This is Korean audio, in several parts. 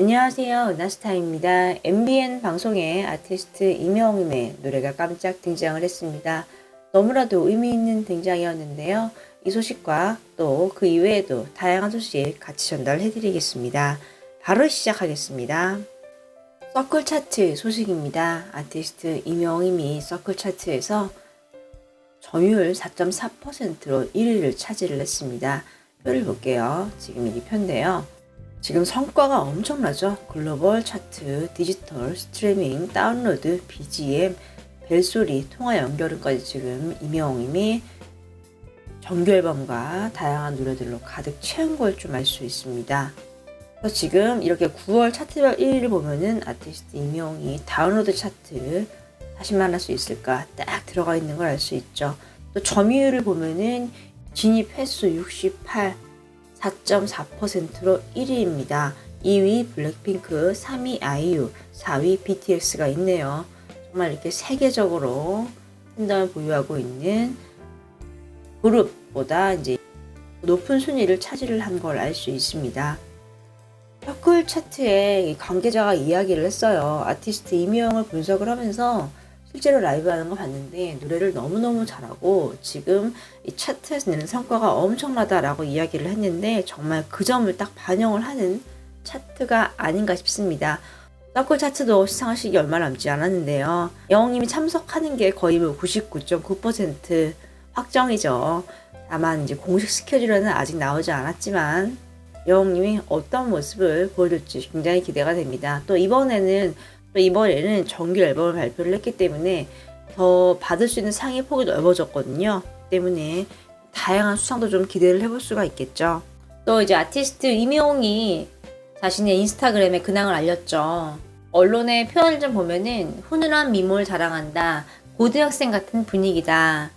안녕하세요. 나스타입니다. MBN 방송에 아티스트 이명임의 노래가 깜짝 등장을 했습니다. 너무나도 의미 있는 등장이었는데요. 이 소식과 또 그 이외에도 다양한 소식 같이 전달해 드리겠습니다. 바로 시작하겠습니다. 서클 차트 소식입니다. 아티스트 이명임이 서클 차트에서 점유율 4.4%로 1위를 차지를 했습니다. 표를 볼게요. 지금 이 표인데요. 지금 성과가 엄청나죠. 글로벌 차트, 디지털, 스트리밍, 다운로드, BGM, 벨소리, 통화 연결은까지 지금 이명임이 정규 앨범과 다양한 노래들로 가득 채운 걸 좀 알 수 있습니다. 그래서 지금 이렇게 9월 차트별 1위를 보면은 아티스트 이명이 다운로드 차트 다시 만날 수 있을까 딱 들어가 있는 걸 알 수 있죠. 또 점유율을 보면은 진입 횟수 68, 4.4%로 1위입니다. 2위 블랙핑크, 3위 아이유, 4위 BTS가 있네요. 정말 이렇게 세계적으로 팬덤을 보유하고 있는 그룹보다 이제 높은 순위를 차지를 한 걸 알 수 있습니다. 퍼클 차트에 관계자가 이야기를 했어요. 아티스트 이명을 분석을 하면서 실제로 라이브 하는 거 봤는데 노래를 너무너무 잘하고 지금 이 차트에서 내는 성과가 엄청나다라고 이야기를 했는데 정말 그 점을 딱 반영을 하는 차트가 아닌가 싶습니다. 서클 차트도 시기 얼마 남지 않았는데요. 영웅님이 참석하는 게 거의 뭐 99.9% 확정이죠. 다만 이제 공식 스케줄은 아직 나오지 않았지만 영웅님이 어떤 모습을 보여줄지 굉장히 기대가 됩니다. 또 이번에는 또 이번에는 정규 앨범을 발표를 했기 때문에 더 받을 수 있는 상의 폭이 넓어졌거든요. 때문에 다양한 수상도 좀 기대를 해볼 수가 있겠죠. 또 이제 아티스트 이명이 자신의 인스타그램에 근황을 알렸죠. 언론의 표현을 좀 보면은 훈훈한 미모를 자랑한다. 고등학생 같은 분위기다.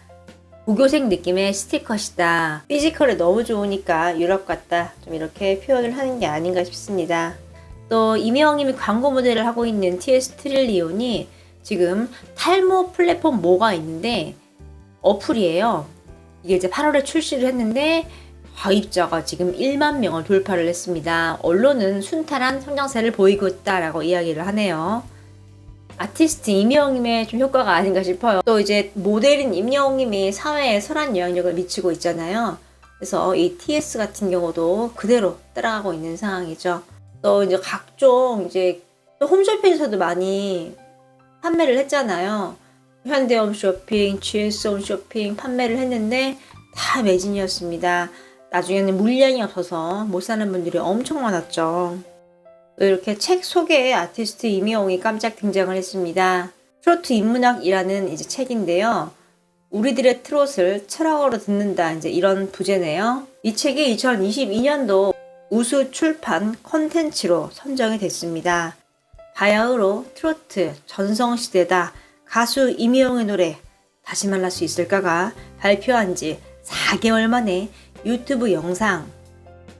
고교생 느낌의 스티커시다. 피지컬이 너무 좋으니까 유럽 같다. 좀 이렇게 표현을 하는 게 아닌가 싶습니다. 또 이명님이 광고 모델을 하고 있는 TS 트릴리온이 지금 탈모 플랫폼 뭐가 있는데 어플이에요. 이게 이제 8월에 출시를 했는데 가입자가 지금 1만 명을 돌파를 했습니다. 언론은 순탄한 성장세를 보이고 있다라고 이야기를 하네요. 아티스트 임영님의 좀 효과가 아닌가 싶어요. 또 이제 모델인 임영님이 사회에 선한 영향력을 미치고 있잖아요. 그래서 이 TS 같은 경우도 그대로 따라가고 있는 상황이죠. 또 이제 각종 이제 또 홈쇼핑에서도 많이 판매를 했잖아요. 현대홈 쇼핑, GS 홈 쇼핑 판매를 했는데 다 매진이었습니다. 나중에는 물량이 없어서 못 사는 분들이 엄청 많았죠. 또 이렇게 책 소개에 아티스트 이미용이 깜짝 등장을 했습니다. 트로트 인문학이라는 이제 책인데요. 우리들의 트롯을 철학으로 듣는다 이제 이런 부제네요. 이 책이 2022년도 우수 출판 컨텐츠로 선정이 됐습니다. 바야흐로 트로트 전성시대다 가수 이미용의 노래 다시 만날 수 있을까가 발표한 지 4개월 만에 유튜브 영상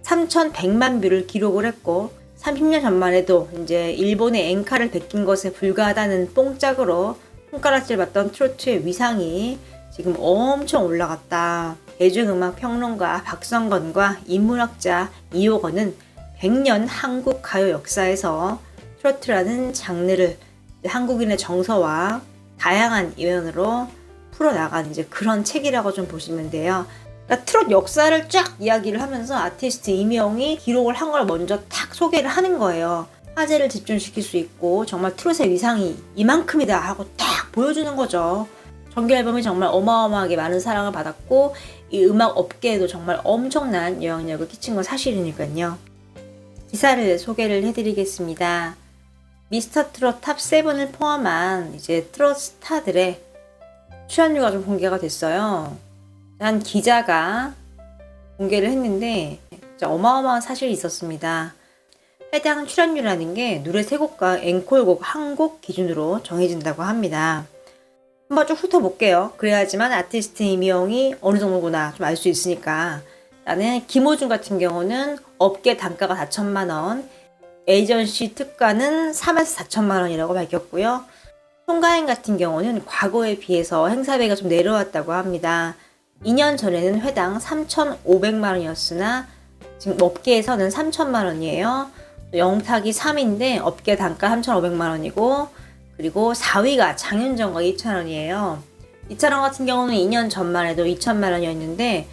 3,100만 뷰를 기록을 했고 30년 전만 해도 이제 일본의 엔카를 베낀 것에 불과하다는 뽕짝으로 손가락질 받던 트로트의 위상이 지금 엄청 올라갔다. 대중음악 평론가 박성건과 인문학자 이호건은 100년 한국 가요 역사에서 트로트라는 장르를 한국인의 정서와 다양한 이면으로 풀어나간 이제 그런 책이라고 좀 보시면 돼요. 그러니까 트롯 역사를 쫙 이야기를 하면서 아티스트 이명이 기록을 한 걸 먼저 탁 소개를 하는 거예요. 화제를 집중시킬 수 있고 정말 트롯의 위상이 이만큼이다 하고 딱 보여주는 거죠. 정규 앨범이 정말 어마어마하게 많은 사랑을 받았고 이 음악 업계에도 정말 엄청난 영향력을 끼친 건 사실이니까요. 기사를 소개를 해드리겠습니다. 미스터 트롯 탑 7을 포함한 이제 트롯 스타들의 출연료가 좀 공개가 됐어요. 한 기자가 공개를 했는데 진짜 어마어마한 사실이 있었습니다. 해당 출연료라는 게 노래 세 곡과 앵콜곡 한 곡 기준으로 정해진다고 합니다. 한번 쭉 훑어볼게요. 그래야지만 아티스트 이미영이 어느 정도구나 좀 알 수 있으니까. 나는 김호준 같은 경우는 업계 단가가 4천만 원, 에이전시 특가는 3에서 4천만 원이라고 밝혔고요. 송가인 같은 경우는 과거에 비해서 행사비가 좀 내려왔다고 합니다. 2년 전에는 회당 3,500만 원이었으나 지금 업계에서는 3천만 원이에요. 영탁이 3위인데 업계 단가 3,500만 원이고 그리고 4위가 장윤정과 2,000원이에요. 이찬원 같은 경우는 2년 전만 해도 2천만 원이었는데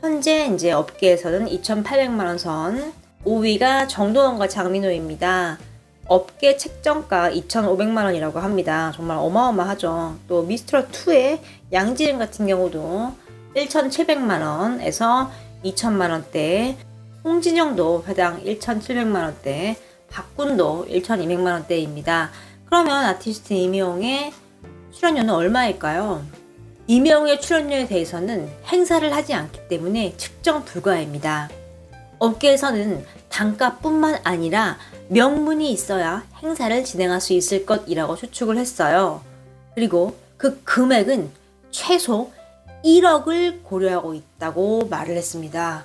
현재 이제 업계에서는 2,800만 원 선. 5위가 정도원과 장민호입니다. 업계 책정가 2,500만 원이라고 합니다. 정말 어마어마하죠. 또 미스트롯 2의 양지은 같은 경우도 1,700만 원에서 2천만 원대, 홍진영도 회당 1,700만 원대, 박군도 1,200만 원대입니다. 그러면 아티스트 임영의 출연료는 얼마일까요? 임영웅의 출연료에 대해서는 행사를 하지 않기 때문에 측정 불가입니다. 업계에서는 단가뿐만 아니라 명분이 있어야 행사를 진행할 수 있을 것이라고 추측을 했어요. 그리고 그 금액은 최소 1억을 고려하고 있다고 말을 했습니다.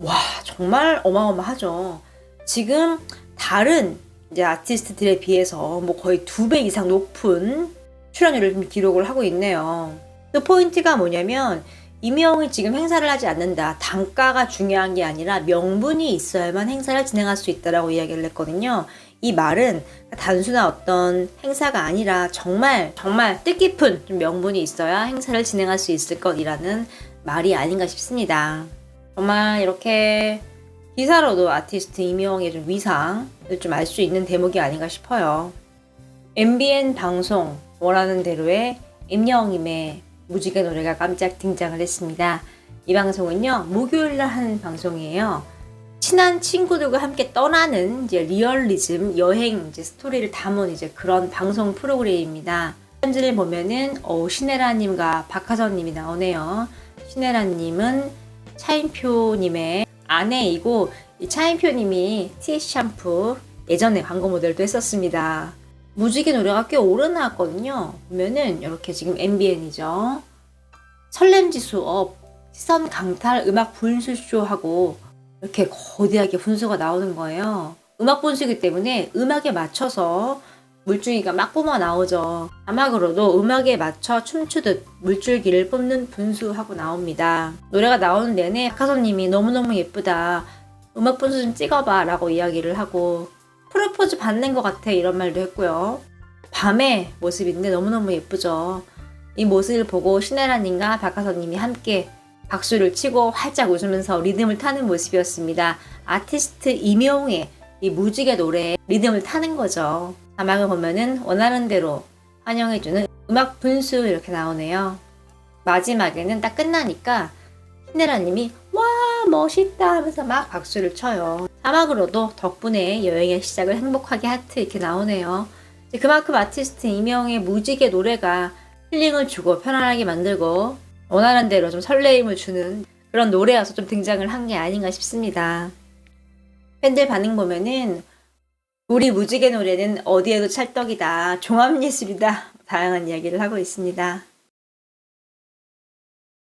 와, 정말 어마어마하죠. 지금 다른 이제 아티스트들에 비해서 뭐 거의 두 배 이상 높은 출연료를 좀 기록을 하고 있네요. 그 포인트가 뭐냐면 임영웅이 지금 행사를 하지 않는다. 단가가 중요한 게 아니라 명분이 있어야만 행사를 진행할 수 있다라고 이야기를 했거든요. 이 말은 단순한 어떤 행사가 아니라 정말 정말 뜻깊은 좀 명분이 있어야 행사를 진행할 수 있을 것이라는 말이 아닌가 싶습니다. 정말 이렇게 기사로도 아티스트 임영웅의 좀 위상을 좀 알 수 있는 대목이 아닌가 싶어요. MBN 방송 원하는 대로의 임영웅님의 무지개 노래가 깜짝 등장을 했습니다. 이 방송은요 목요일날 하는 방송이에요. 친한 친구들과 함께 떠나는 이제 리얼리즘 여행 이제 스토리를 담은 이제 그런 방송 프로그램입니다. 편지를 보면은 어, 신혜라님과 박하선님이 나오네요. 신혜라님은 차인표님의 아내이고 이 차인표님이 TS 샴푸 예전에 광고 모델도 했었습니다. 무지개 노래가 꽤 오래 나왔거든요. 보면은 이렇게 지금 MBN이죠. 설렘 지수 업, 시선 강탈 음악 분수쇼 하고 이렇게 거대하게 분수가 나오는 거예요. 음악 분수이기 때문에 음악에 맞춰서 물줄기가 막 뿜어 나오죠. 자막으로도 음악에 맞춰 춤추듯 물줄기를 뿜는 분수하고 나옵니다. 노래가 나오는 내내 박하선님이 너무너무 예쁘다. 음악 분수 좀 찍어봐 라고 이야기를 하고 프로포즈 받는 것 같아 이런 말도 했고요. 밤의 모습인데 너무너무 예쁘죠. 이 모습을 보고 신혜라님과 박하선님이 함께 박수를 치고 활짝 웃으면서 리듬을 타는 모습이었습니다. 아티스트 임영웅의 이 무지개 노래에 리듬을 타는 거죠. 자막을 보면은 원하는 대로 환영해주는 음악 분수 이렇게 나오네요. 마지막에는 딱 끝나니까 신혜라님이 와 멋있다 하면서 막 박수를 쳐요. 자막으로도 덕분에 여행의 시작을 행복하게 하트 이렇게 나오네요. 그만큼 아티스트 임영웅의 무지개 노래가 힐링을 주고 편안하게 만들고 원하는 대로 좀 설레임을 주는 그런 노래여서 좀 등장을 한 게 아닌가 싶습니다. 팬들 반응 보면은 우리 무지개 노래는 어디에도 찰떡이다. 종합예술이다. 다양한 이야기를 하고 있습니다.